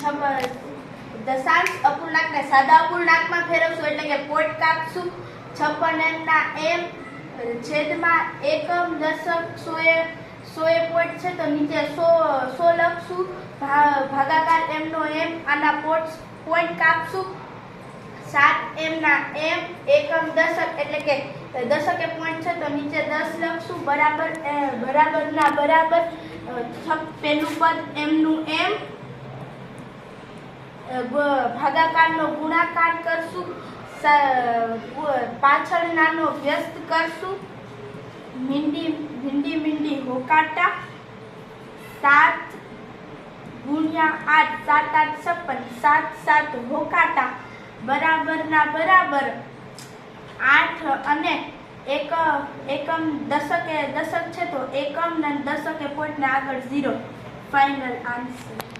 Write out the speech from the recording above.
છબ દશાંશ અપૂર્ણાંકને સાદા અપૂર્ણાંકમાં ફેરવશું એટલે કે પોટ કાપશું. છપ્પન એમના એમ, છેદમાં એકમ, દશક, સોએ સોએ પોટ છે તો નીચે સો સો લખશું. ભાગાકાર એમનો એમ, આના પોટ, પોઈન્ટ કાપશું. સાત એમના એમ, એકમ, દશક, એટલે કે દશકે પોઈન્ટ છે તો નીચે દસ લખશું. બરાબર બરાબરના બરાબર પેલું પદ એમનું એમ ભાગાકારનો ગુણાકાર કરશું, સ- પાછળ નાનો વ્યસ્ત કરશું, મીંડી ભીંડી મીંડી હોકાટા, સાત ગુણ્યા આઠ, સાત આઠ છપ્પન, સાત સાત હોકાટા, બરાબરના બરાબર આઠ અને એક, એકમ દશકે દશક છે તો એકમ ને દશકે પોઈન્ટ ને આગળ ઝીરો. Final answer